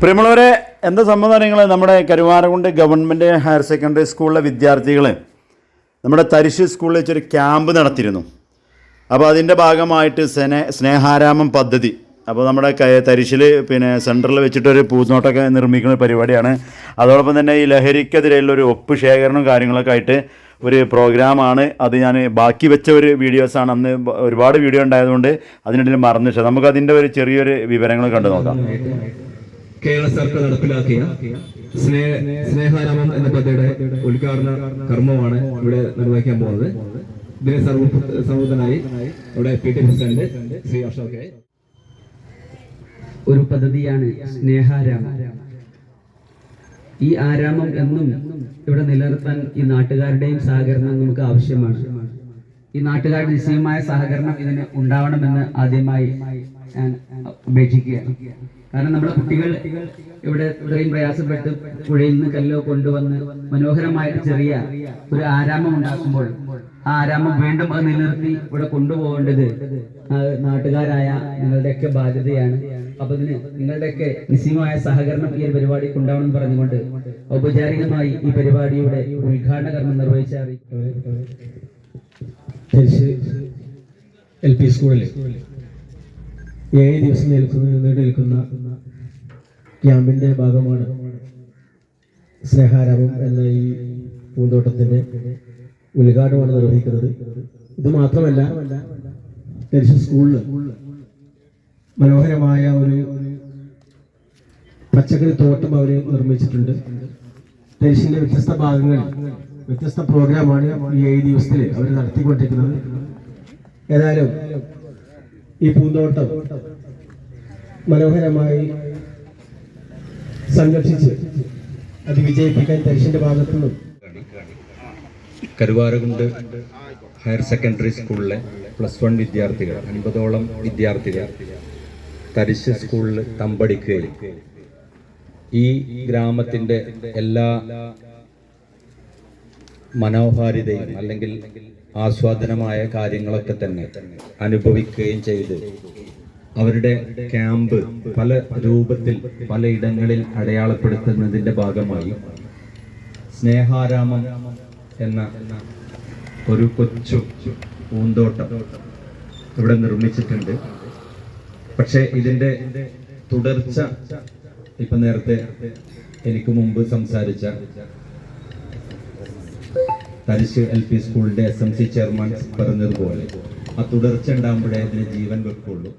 പ്രിയമുള്ളവരെ എന്താ സംബന്ധം നിങ്ങൾ നമ്മുടെ കരുവാരകുണ്ട് ഗവൺമെന്റ് ഹയർ സെക്കൻഡറി സ്കൂളിലെ വിദ്യാർത്ഥികൾ നമ്മുടെ തരിശ് സ്കൂളിൽ വെച്ചൊരു ക്യാമ്പ് നടത്തിയിരുന്നു. അപ്പോൾ അതിന്റെ ഭാഗമായിട്ട് സ്നേ സ്നേഹാരാമം പദ്ധതി അപ്പോൾ നമ്മുടെ തരിശിൽ പിന്നെ സെന്ററിൽ വെച്ചിട്ടൊരു പൂന്തോട്ടമൊക്കെ നിർമ്മിക്കുന്ന പരിപാടിയാണ്. അതോടൊപ്പം തന്നെ ഈ ലഹരിക്കെതിരെയുള്ള ഒരു ഒപ്പ് ശേഖരണവും കാര്യങ്ങളൊക്കെ ആയിട്ട് ഒരു പ്രോഗ്രാമാണ്. അത് ഞാൻ ബാക്കി വെച്ച ഒരു വീഡിയോസാണ് അന്ന് ഒരുപാട് വീഡിയോ ഉണ്ടായതുകൊണ്ട് അതിനിടയിൽ മറന്നു. നമുക്ക് അതിന്റെ ഒരു ചെറിയൊരു വിവരങ്ങൾ കണ്ടു നോക്കാം കേരള സർക്കാർ നടപ്പിലാക്കിയ സ്നേഹ സ്നേഹാരാമം എന്ന പദ്ധതിയുടെ ഉദ്ഘാടന കർമ്മമാണ് ഇവിടെ നിർവഹിക്കാൻ പോകുന്നത്. ഇതിന് സർവ സർവതനായി ഇവിടെ P T president Shri Ashok ഒരു പദ്ധതിയാണ് സ്നേഹാരാമം. ഈ ആരാമം എന്നും ഇവിടെ നിലനിർത്താൻ ഈ നാട്ടുകാരുടെയും സഹകരണം നമുക്ക് ആവശ്യമാണ്. ഈ നാട്ടുകാരുടെ നിശ്ചയമായ സഹകരണം ഇതിന് ഉണ്ടാവണമെന്ന് ആദ്യമായി ഞാൻ അപേക്ഷിക്കുകയാണ്. കാരണം നമ്മുടെ കുട്ടികൾ ഇവിടെ ഇത്രയും പ്രയാസപ്പെട്ട് പുഴയിൽ നിന്ന് കല്ലോ കൊണ്ടുവന്ന് മനോഹരമായിട്ട് ചെറിയ ഒരു ആരാമം ഉണ്ടാക്കുമ്പോൾ ആ ആരാമം വീണ്ടും അത് നിലനിർത്തി ഇവിടെ കൊണ്ടുപോകേണ്ടത് നാട്ടുകാരായ നിങ്ങളുടെയൊക്കെ ബാധ്യതയാണ്. അപ്പൊ ഇതിന് നിങ്ങളുടെയൊക്കെ നിസ്സീമമായ സഹകരണം ഈ ഒരു പരിപാടിക്ക് ഉണ്ടാവണമെന്ന് പറഞ്ഞുകൊണ്ട് ഔപചാരികമായി ഈ പരിപാടിയുടെ ഉദ്ഘാടന കർമ്മം നിർവഹിച്ച എൽ പി സ്കൂളിൽ ഏഴ് ദിവസം നിൽക്കുന്ന നീണ്ടു നിൽക്കുന്ന ക്യാമ്പിന്റെ ഭാഗമാണ് സ്നേഹാരവം എന്ന ഈ പൂന്തോട്ടത്തിന്റെ ഉദ്ഘാടനമാണ് നിർവഹിക്കുന്നത്. ഇത് മാത്രമല്ല തിരിച്ച് സ്കൂളിൽ മനോഹരമായ ഒരു പച്ചക്കറി തോട്ടം അവർ നിർമ്മിച്ചിട്ടുണ്ട്. തെരിശിന്റെ വ്യത്യസ്ത ഭാഗങ്ങൾ വ്യത്യസ്ത പ്രോഗ്രാമാണ് ഈ ഏഴ് ദിവസത്തിൽ അവർ നടത്തിക്കൊണ്ടിരിക്കുന്നത്. ഏതായാലും ഈ പൂന്തോട്ടം മനോഹരമായി സംരക്ഷിച്ച് അത് വിജയിപ്പിക്കാൻ ദർശന്റെ ഭാഗത്തു നിന്നും കരുവാരകുണ്ട് ഹയർ സെക്കൻഡറി സ്കൂളിലെ പ്ലസ് വൺ വിദ്യാർത്ഥികൾ അൻപതോളം വിദ്യാർത്ഥികൾ തരിശ് സ്കൂളിൽ തമ്പടിക്കുകയും ഈ ഗ്രാമത്തിന്റെ എല്ലാ മനോഹാരിതയും അല്ലെങ്കിൽ ആസ്വാദനമായ കാര്യങ്ങളൊക്കെ തന്നെ അനുഭവിക്കുകയും ചെയ്ത്. അവരുടെ ക്യാമ്പ് പല രൂപത്തിൽ പലയിടങ്ങളിൽ അടയാളപ്പെടുത്തുന്നതിന്റെ ഭാഗമായി സ്നേഹാരാമം എന്ന ഒരു കൊച്ചു പൂന്തോട്ടം ഇവിടെ നിർമ്മിച്ചിട്ടുണ്ട്. പക്ഷേ ഇതിന്റെ തുടർച്ച ഇപ്പം നേരത്തെ എനിക്ക് മുമ്പ് സംസാരിച്ച തരിശ് എൽ പി സ്കൂളിന്റെ എസ് എം സി ചെയർമാൻ പറഞ്ഞതുപോലെ ആ തുടർച്ച ഉണ്ടാകുമ്പോഴേ ഇതിന് ജീവൻ വെക്കുള്ളൂ.